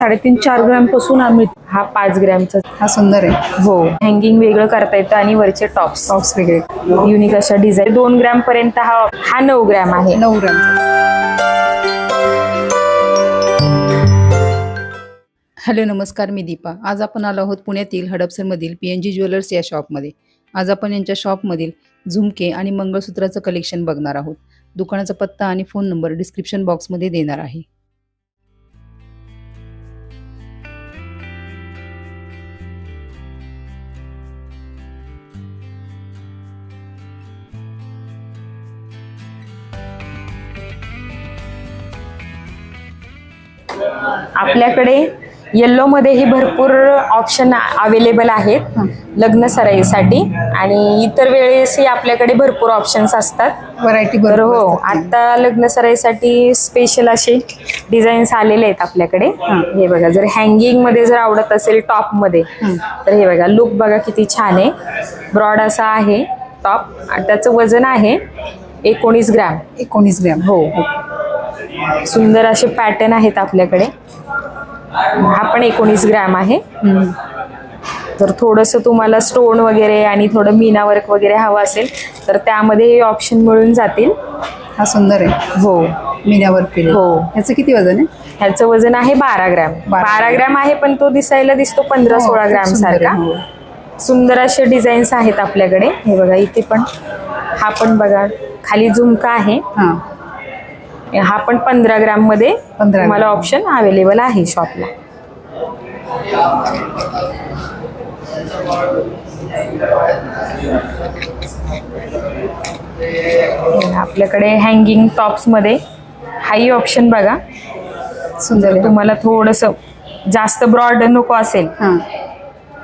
साडेतीन चार ग्रॅमपासून आम्ही हा पाच ग्रॅमचा हा सुंदर आहे. हो. हँगिंग वेगळं करता येतं आणि वरचे टॉप्स टॉप्स वेगळे. युनिक अशा डिझाईन दोन ग्रॅम पर्यंत हा हा नऊ ग्रॅम आहे. नऊ ग्रॅम. हॅलो नमस्कार मी दीपा. आज आपण आलो आहोत पुण्यातील हडपसरमधील पी एन जी ज्वेलर्स या शॉपमध्ये. आज आपण यांच्या शॉपमधील झुमके आणि मंगळसूत्राचं कलेक्शन बघणार आहोत. दुकानाचा पत्ता आणि फोन नंबर डिस्क्रिप्शन बॉक्समध्ये देणार आहे. आपल्याकडे येल्लो मध्येही भरपूर ऑप्शन अवेलेबल आहेत लग्न सराईसाठी. आणि इतर वेळेसही आपल्याकडे भरपूर ऑप्शन्स असतात. व्हरायटी बरोबर हो आता लग्न सराईसाठी स्पेशल असे डिझाईन्स आलेले आहेत आपल्याकडे. हे. बघा जर हँगिंगमध्ये जर आवडत असेल टॉपमध्ये तर हे बघा लुक बघा किती छान आहे. ब्रॉड असा आहे टॉप आणि त्याचं वजन आहे एकोणीस ग्रॅम. एकोणीस ग्रॅम. हो. सुंदर असे पॅटर्न आहेत आपल्याकडे. हा पण एकोणीस ग्रॅम आहे. जर थोडंसं तुम्हाला स्टोन वगैरे आणि थोडं मीना वर्क वगैरे हवं असेल तर त्यामध्ये हे ऑप्शन मिळून जातील. हा सुंदर आहे. हो. मीनावर पिले हो. ह्याचं किती वजन आहे? ह्याचं वजन आहे बारा ग्रॅम. बारा ग्रॅम. आहे पण तो दिसायला दिसतो पंधरा हो, सोळा ग्रॅम सारखा. हो. सुंदर असे डिझाईन्स आहेत आपल्याकडे. हे बघा इथे पण हा पण बघा खाली झुमका आहे. हा पण पंधरा ग्रॅममध्ये 15 तुम्हाला. ऑप्शन अवेलेबल आहे शॉपला आपल्याकडे हँगिंग टॉप्समध्ये हाही ऑप्शन बघा. सुंदर तुम्हाला थोडस जास्त ब्रॉड नको असेल हा.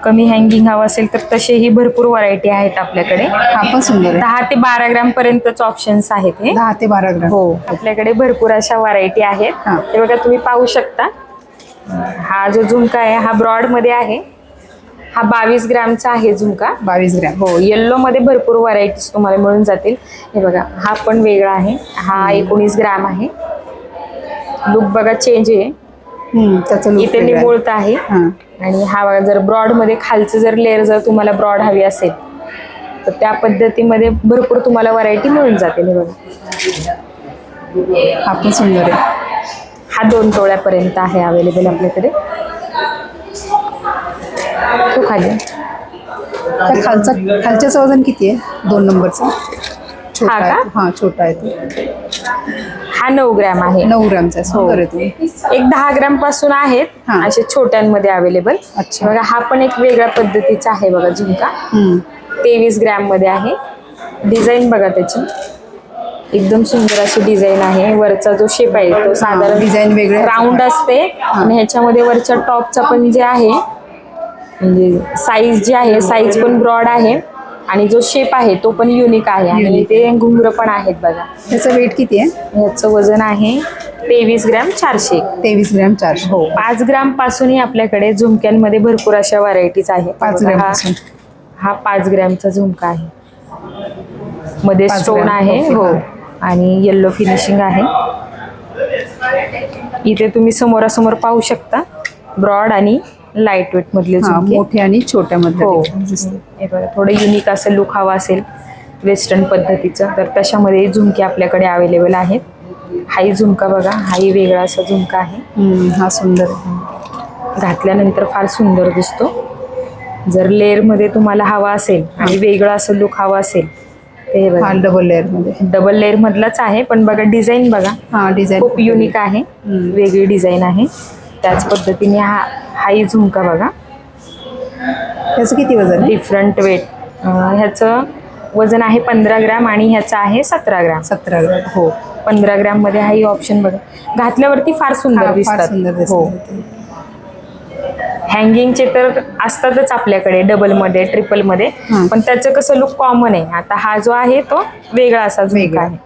कमी हँगिंग हवं असेल तर तसेही भरपूर व्हरायटी आहेत आपल्याकडे. हा पण सुंदर आहे. दहा ते बारा ग्रॅम पर्यंतच ऑप्शन्स आहेत हे. दहा ते बारा ग्रॅम हो. आपल्याकडे भरपूर अशा व्हरायटी आहेत. हा. हे बघा तुम्ही पाहू शकता. हा जो झुमका आहे हा ब्रॉडमध्ये आहे. हा बावीस ग्रॅमचा आहे झुमका. बावीस ग्रॅम हो येल्लो मध्ये भरपूर व्हरायटीज तुम्हाला मिळून जातील. हे बघा हा पण वेगळा आहे. हा एकोणीस ग्रॅम आहे. लुक बघा चेंज आहे. हम्म, त्याचं look इथे वेगळं आहे. निमुळत आहे. हा. आणि हा बघा जर ब्रॉडमध्ये खालचं जर लेअर जर तुम्हाला ब्रॉड हवी असेल तर त्या पद्धतीमध्ये भरपूर तुम्हाला व्हरायटी मिळून जातील हे बघा. हा पण सुंदर आहे. हा दोन तोळ्यापर्यंत आहे अवेलेबल आपल्याकडे. तो खाली. खालचा खालच्याचं वजन किती आहे? दोन नंबरचा? छोटा हा का? हा छोटा आहे तो. हा नऊ ग्रॅम आहे. नऊ ग्रॅमचा आहे. सुंदर आहे तो. एक दहा ग्रॅमपासून आहेत. हा. असे छोट्यांमध्ये अवेलेबल अच्छा. बघा हा पण एक वेगळ्या पद्धतीचा आहे बघा झुमका. तेवीस ग्रॅममध्ये आहे. डिझाईन बघा त्याची. एकदम सुंदर अशी डिझाईन आहे. वरचा जो शेप आहे तो साधारण डिझाईन वेगळे. राऊंड असते. आणि ह्याच्यामध्ये वरच्या टॉपचा पण जे आहे म्हणजे साईज जी आहे साईज पण ब्रॉड आहे. आणि जो शेप आहे तो पण युनिक आहे. आणि Unique. इथे घुंगर पण आहेत बघा. त्याचं वेट किती आहे? ह्याचं वजन आहे तेवीस ग्रॅम चारशे. तेवीस ग्रॅम चारशे. हो. पाच ग्राम पासूनही आपल्याकडे झुमक्यांमध्ये भरपूर अशा व्हरायटीज आहेत. पाच बघा, ग्रॅम हा- पासून. हा पाच ग्रॅमचा झुमका आहे. मध्ये पाच स्टोन ग्रॅम, आहे हो हा. आणि येल्लो फिनिशिंग आहे. इथे तुम्ही समोरासमोर पाहू शकता. ब्रॉड आणि लाइट वेट मधले झुमके. मोठे आणि छोट्या मध्ये हे. थोडं युनिक असं लुक हवा असेल वेस्टर्न पद्धतीचं तर तशामध्ये झुमके आपल्याकडे अवेलेबल आहेत. हाही झुमका बघा हाही वेगळा असा झुमका आहे. हा सुंदर घातल्यानंतर फार सुंदर दिसतो. जर लेअरमध्ये तुम्हाला हवा असेल आणि वेगळं असं लुक हवं असेल डबल लेअरमध्ये. डबल लेअर मधलाच आहे पण बघा डिझाईन बघा. हा डिझाईन खूप युनिक आहे. वेगळी डिझाईन आहे. त्याच पद्धतीने हा हाही झुमका बघा. त्याचं किती वजन डिफरंट वेट ह्याचं वजन आहे पंधरा ग्रॅम आणि ह्याचं आहे सतरा ग्रॅम. सतरा ग्रॅम. हो पंधरा ग्रॅममध्ये हाही ऑप्शन बघा. घातल्यावरती फार सुंदर दिसतात. हो. हँगिंगचे तर असतातच आपल्याकडे डबलमध्ये ट्रिपलमध्ये. हं. पण त्याचं कसं लुक कॉमन आहे. आता हा जो आहे तो वेगळा असा वेगळा. आहे.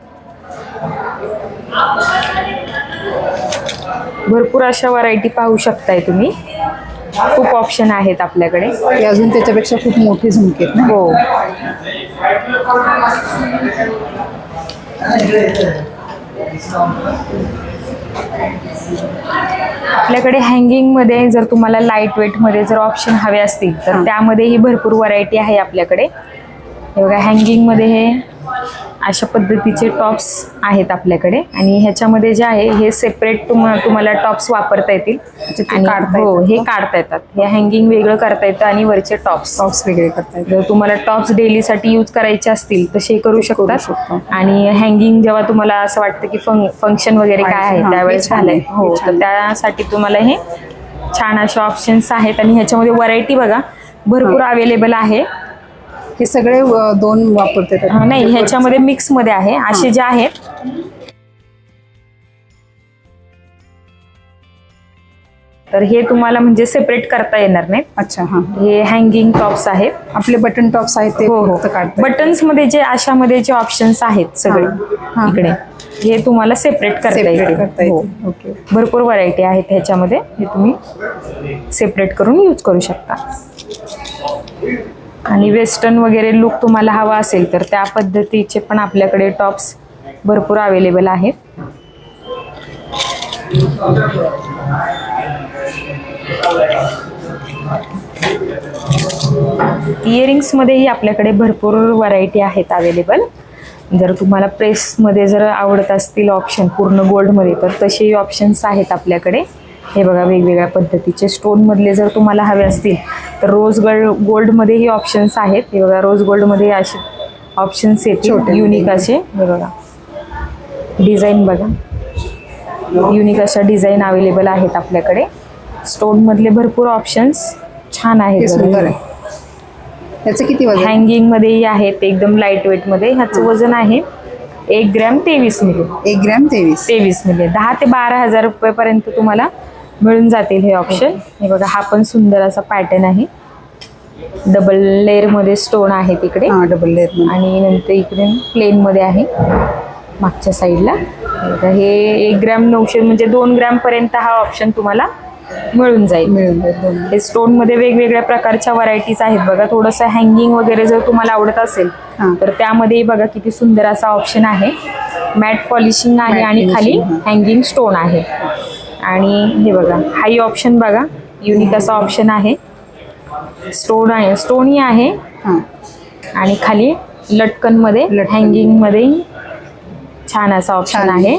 भरपूर अशा व्हरायटी पाहू शकताय तुम्ही. खूप ऑप्शन आहेत आपल्याकडे. ते अजून त्याच्यापेक्षा खूप मोठे झुमके आहेत ना? हो. आपल्याकडे हँगिंगमध्ये जर तुम्हाला लाइट वेटमध्ये जर ऑप्शन हवे असतील तर हा. त्यामध्येही भरपूर व्हरायटी आहे आपल्याकडे. हे बघा हँगिंगमध्ये हे अशा पद्धतीचे टॉप्स आहेत आपल्याकडे. आणि ह्याच्यामध्ये जे आहे हे सेपरेट तुम्हाला टॉप्स वापरता येतील. काढता हो हे? काढता येतात. हे हँगिंग वेगळं करता येतं आणि वरचे टॉप्स. सॉक्स वेगळे करता येतात. जर तुम्हाला टॉप्स डेलीसाठी यूज करायचे असतील तसे करू शकतात. शकतो. आणि हँगिंग जेव्हा तुम्हाला असं वाटतं की फंक्शन वगैरे काय आहे हा, हे त्यावेळेस छान झालंय. आहे, हे हो तर. त्यासाठी तुम्हाला हे छान असे ऑप्शन्स आहेत. आणि ह्याच्यामध्ये व्हरायटी बघा भरपूर अवेलेबल आहे. हे सगळे दोन वापरते नाही ह्याच्यामध्ये मिक्समध्ये आहे. असे जे आहेत. तर हे तुम्हाला म्हणजे सेपरेट करता येणार नाहीत. अच्छा हा. हे हँगिंग टॉप्स आहेत. आपले बटन टॉप्स आहेत ते हो हो. बटन्समध्ये जे अशामध्ये जे ऑप्शन्स आहेत सगळे. इकडे हे तुम्हाला सेपरेट करता येईल हो. भरपूर व्हरायटी आहेत ह्याच्यामध्ये. हे तुम्ही सेपरेट करून यूज करू शकता. आणि वेस्टर्न वगैरे लुक तुम्हाला हवा असेल तर त्या पद्धतीचे पण आपल्याकडे टॉप्स भरपूर अवेलेबल आहेत. इयरिंग्समध्येही आपल्याकडे भरपूर व्हरायटी आहेत अवेलेबल जर तुम्हाला प्रेसमध्ये जर आवडत असतील ऑप्शन पूर्ण गोल्डमध्ये तर तसेही ऑप्शन्स आहेत आपल्याकडे. हे बघा वेगवेगळ्या पद्धतीचे स्टोनमधले जर तुम्हाला हवे असतील तर रोज गोल्ड गोल्डमध्येही ऑप्शन्स आहेत. हे बघा रोज गोल्डमध्ये असे ऑप्शन्स येतील छोटे युनिक असे. हे बघा. डिझाईन बघा. युनिक अशा डिझाईन अवेलेबल आहेत आपल्याकडे. स्टोनमधले भरपूर ऑप्शन्स छान आहेत सुंदर बघा. आहे. याचं किती वजन? हँगिंग मध्येही आहेत एकदम लाइट वेटमध्ये. ह्याचं वजन आहे एक ग्रॅम तेवीस मिली. एक ग्रॅम तेवीस. तेवीस मिली. दहा ते बारा हजार रुपयेपर्यंत तुम्हाला मिळून जातील हे ऑप्शन हे बघा हा पण सुंदर असा पॅटर्न आहे. डबल लेअरमध्ये स्टोन आहे तिकडे. हा डबल लेअर आणि नंतर इकडे प्लेन मध्ये आहे मागच्या साईडला हे एक ग्रॅम नऊशे म्हणजे दोन ग्रॅम पर्यंत हा ऑप्शन तुम्हाला मिळून जाईल. मिळून जाईल हे स्टोनमध्ये वेगवेगळ्या प्रकारच्या व्हरायटीज आहेत बघा. थोडंसं हँगिंग वगैरे जर तुम्हाला आवडत असेल हा. तर त्यामध्ये बघा किती सुंदर असा ऑप्शन आहे. मॅट पॉलिशिंग आहे आणि खाली हा. हँगिंग स्टोन आहे. आणि हे बघा हाही ऑप्शन बघा. युनिक असा ऑप्शन आहे. स्टोन आहे स्टोनही आहे. हा. आणि खाली लटकनमध्ये लटकन. हँगिंगमध्ये छान असा ऑप्शन. आहे.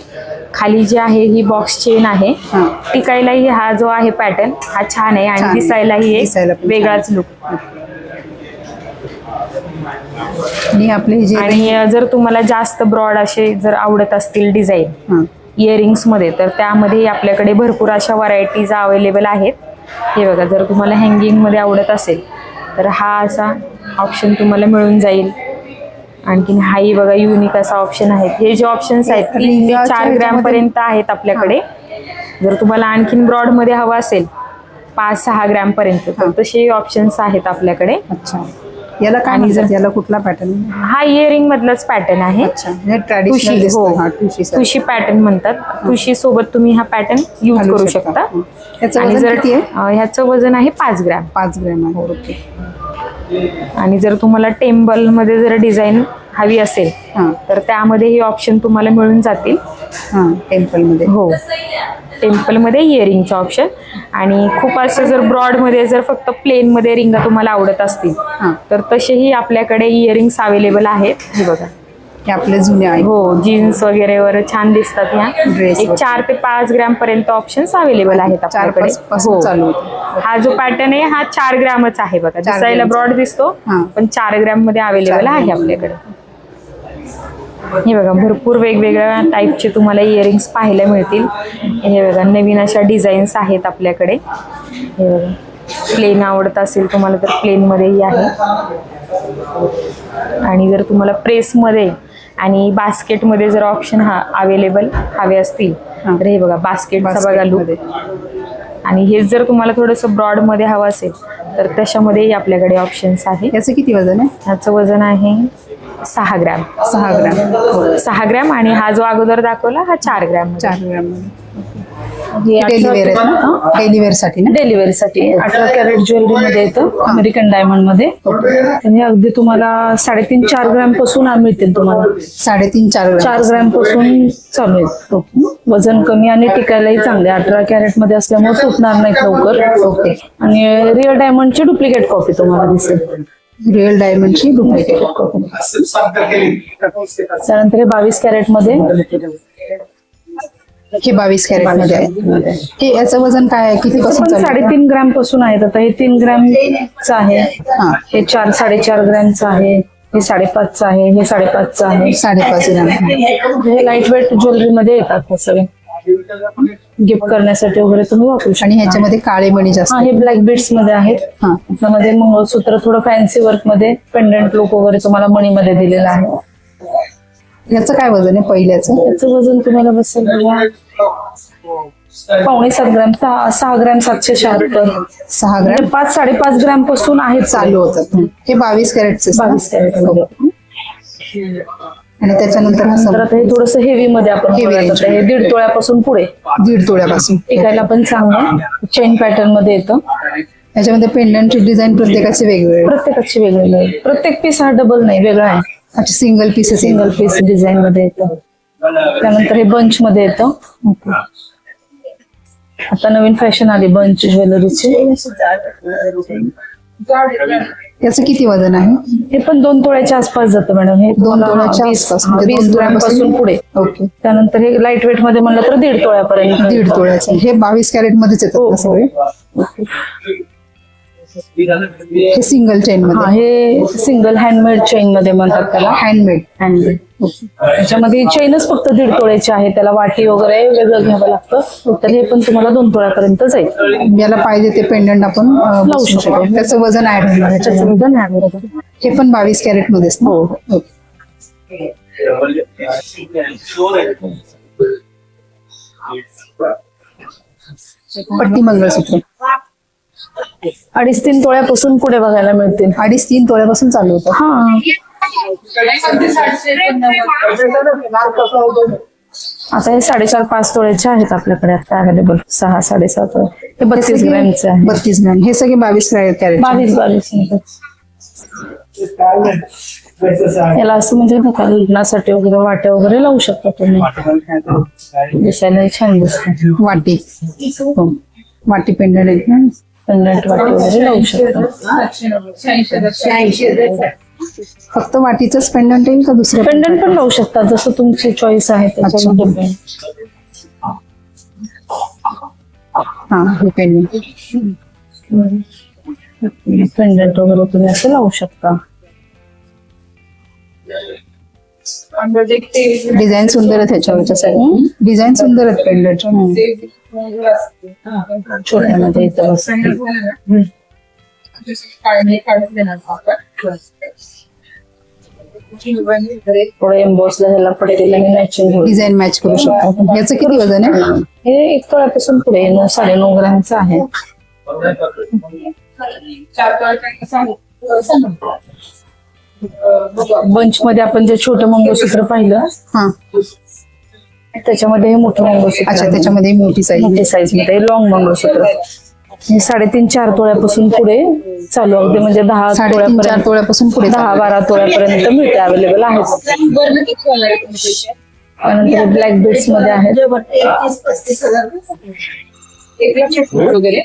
खाली जी आहे ही बॉक्स चेन आहे. हा. टिकायलाही हा जो आहे पॅटर्न हा छान आहे आणि. दिसायलाही एक वेगळाच लुक आणि आपले जे आणि जर तुम्हाला जास्त ब्रॉड असे जर आवडत असतील डिझाईन इयरिंग्समध्ये तर त्यामध्ये आपल्याकडे भरपूर अशा व्हरायटीज अवेलेबल आहेत. हे बघा जर तुम्हाला हँगिंगमध्ये आवडत असेल तर हा असा ऑप्शन तुम्हाला मिळून जाईल. आणखीन हाही बघा युनिक असा ऑप्शन आहे. हे जे ऑप्शन्स आहेत तीन चार ग्रॅम ह्याच्यामध्ये- पर्यंत आहेत आपल्याकडे. जर तुम्हाला आणखीन ब्रॉडमध्ये हवं असेल पाच सहा ग्रॅम पर्यंत तर हा. तसे ऑप्शन्स आहेत आपल्याकडे. अच्छा. याला काय आणि म्हणतात? जर- याला कुठला पॅटर्न हा इयरिंग मधलाच पॅटर्न आहे. अच्छा हे ट्रॅडिशनल तुशी दिसतं हो. हा तुशी सारखं. तुशी पॅटर्न म्हणतात. तुशी सोबत तुम्ही हा पॅटर्न यूज घालू करू शकता. शकता. हं. याचं आणि वजन जर किती आहे? अं, ह्याचं वजन आहे पाच ग्रॅम. पाच ग्रॅम आहे. ओके आणि जर तुम्हाला टेम्पलमध्ये जर डिझाईन हवी असेल हा. तर त्यामध्ये हे ऑप्शन तुम्हाला मिळून जातील. हा टेम्पलमध्ये हो. टेम्पलमध्ये इयरिंगचं ऑप्शन आणि खूप असं जर ब्रॉडमध्ये जर फक्त प्लेनमध्ये रिंगा तुम्हाला आवडत असतील तर तसेही आपल्याकडे इयरिंग्स अवेलेबल आहेत हे बघा हे आपले जुने आहे हो जीन्स वगैरे वर छान दिसतात ह्या Dress एक. चार ते पाच ग्रॅम पर्यंत ऑप्शन्स अवेलेबल आहेत चार आपल्याकडे पाच पासून हो. चालू होते हा जो पॅटर्न आहे हा चार ग्रॅमच आहे बघा दिसायला ग्रॅमचा. ब्रॉड दिसतो हा. पण चार ग्रॅममध्ये अवेलेबल आहे. आपल्याकडे हे बघा भरपूर वेगवेगळ्या टाईपचे तुम्हाला इयरिंग्स पाहायला मिळतील. हे बघा नवीन अशा डिझाईन्स आहेत आपल्याकडे. हे बघा प्लेन आवडत असेल तुम्हाला तर प्लेनमध्येही आहे. आणि जर तुम्हाला प्रेसमध्ये आणि बास्केटमध्ये जर ऑप्शन हा अवेलेबल हवे असतील. तर हे बघा बास्केटचा बघा लुक. आणि हेच जर तुम्हाला थोडंसं ब्रॉडमध्ये हवं असेल तर त्याच्यामध्येही आपल्याकडे ऑप्शन्स आहेत याचं किती वजन आहे? ह्याचं वजन आहे सहा ग्रॅम. सहा ग्रॅम. सहा ग्रॅम आणि हा जो अगोदर दाखवला हा चार ग्रॅम चार ग्रॅममध्ये. हे डेली वेअर आहेत ना डेली वेअरसाठी ना? डेलिव्हरी साठी अठरा कॅरेट ज्वेलरी मध्ये येतं अमेरिकन डायमंडमध्ये. हे अगदी तुम्हाला साडेतीन चार ग्रॅमपासून मिळतील तुम्हाला. साडेतीन चार ग्राम. चार ग्रॅमपासून चालू आहेत वजन कमी आणि टिकायलाही चांगले अठरा कॅरेटमध्ये असल्यामुळे तुटणार नाहीत लवकर. ओके आणि रिअल डायमंडची डुप्लिकेट कॉपी तुम्हाला दिसेल. रिअल डायमंडची डुप्लिकेट त्यानंतर हे बावीस कॅरेटमध्ये. हे बावीस कॅरेटमध्ये आहे. हे याचं वजन काय आहे? किती पासून पण चालू आहे? साडेतीन ग्रॅमपासून आहेत आता हे तीन ग्रॅमचं आहे. हा. हे चार साडेचार ग्रॅमचं आहे. हे साडेपाचचं आहे. हे साडेपाचचं आहे. साडेपाच ग्राम. हे लाइट वेट ज्वेलरी मध्ये येतात हे सगळे. गिफ्ट करण्यासाठी वगैरे तुम्ही वापरू शकता. आणि ह्याच्यामध्ये काळे मणी जास्त. हा हे ब्लॅक बीड्समध्ये आहेत. हा. त्यामध्ये मंगळसूत्र थोडं फॅन्सी वर्कमध्ये पेंडंट लुक वगैरे तुम्हाला मणीमध्ये दिलेला आहे. याचं काय वजन आहे पहिल्याचं? याचं वजन तुम्हाला बसेल पावणे सात ग्रॅम सहा ग्रॅम सातशे शहात्तर. सहा म्हणजे ग्राम पाच साडेपाच ग्रॅमपासून आहेत चालू होतं. हे बावीस कॅरेटचे बावीस कॅरेट आणि त्याच्यानंतर हा आता हे थोडस हेवी मध्ये आपण Heavy range. हे दीड तोळ्यापासून पुढे. दीड तोळ्यापासून. टिकायला पण चांगलं. चेन पॅटर्नमध्ये येतं. याच्यामध्ये पेंडंटची डिझाईन प्रत्येकाचे वेगवेगळे. प्रत्येकाची वेगळी आहे प्रत्येक पीस हा डबल नाही वेगळा आहे. अच्छा single pieces single piece design मध्ये येतं. त्यानंतर हे बंच मध्ये येतं. आता नवीन फॅशन आली बंच ज्वेलरीची याचं किती वजन आहे? हे पण दोन तोळ्याच्या आसपास जातं मॅडम. हे दोन तुम्हाला तोळ्याच्या वीस- आसपास हा, म्हणजे वीस दोन तोळ्यापासून पुढे. ओके. त्यानंतर हे लाइट वेटमध्ये म्हणलं तर दीड तोळ्यापर्यंत. दीड तोळ्याचे. हे बावीस कॅरेट मध्येच येतात हो, ना सगळे? हे सिंगल चेन हा मध्ये? हे सिंगल हँडमेड चेन मध्ये म्हणतात त्याला. हँडमेड हँडमेड त्याच्यामध्ये चेनच फक्त दीड तोळ्याची आहे. त्याला वाटी वगैरे वेगळं घ्यावं लागतं. तर हे पण तुम्हाला दोन तोळ्यापर्यंत जाईल. याला पाहिजे ते पेंडंट आपण अं, लावू बसवू शकतो. शकतो. त्याचं वजन ऍड होणार त्याचं. वजन आहे. बरोबर. हे पण बावीस कॅरेट मध्येच ना? हो. पट्टी मंगळसूत्र. अडीच तीन तोळ्यापासून पुढे बघायला मिळतील. अडीच तीन तोळ्यापासून चालू होतं. हा. आता हे साडेचार पाच तोळ्याचे आहेत आपल्याकडे आता अवेलेबल सहा साडेसात तोळे. हे बत्तीस ग्रॅमचे आहे बत्तीस ग्रॅम. हे सगळे बावीस कॅरेट बावीस बावीस. याला असं म्हणजे लग्नासाठी वगैरे वाट्या वगैरे लावू शकता तुम्ही. दिसायला छान दिसतं वाटी. हो. वाटी पेंडंट आहेत ना? पेंडंट वाटी वगैरे लावू शकता. फक्त वाटीचंच पेंडंट येईल का दुसरं? पेंडंट पण लावू शकता जसं तुमची चॉईस आहे त्याच्यावर depend. हा हे पेंडंट पेंडंट वगैरे तुम्ही असं लावू शकता. डिझाईन सुंदर आहे त्याच्यावरच्या साईड डिझाईन सुंदर आहेत पेंडंट छोट्यामध्ये इथं बसतं. थोडं एम्बॉसला ह्याला पटेल आणि मॅचिंग होईल. डिझाईन मॅच करू शकतो. याचं किती वजन आहे? हे एक तोळ्यापासून पुढे नऊ साडे नऊ ग्रामचं आहे. बंच मध्ये आपण जे छोटं मंगळसूत्र पाहिलं हा. त्याच्यामध्ये हे मोठं मंगळसूत्र अच्छा आहे. त्याच्यामध्ये मोठी साईज मोठी साईजमध्ये लॉंग मंगळसूत्र. हे साडेतीन चार तोळ्यापासून पुढे चालू अगदी म्हणजे दहा साडेतीन चार तोळ्यापर्यंत तोळ्यापासून पुढे दहा बारा तोळ्यापर्यंत मिळते अवेलेबल आहे त्यानंतर ब्लॅक बीड्समध्ये आहेत. वगैरे?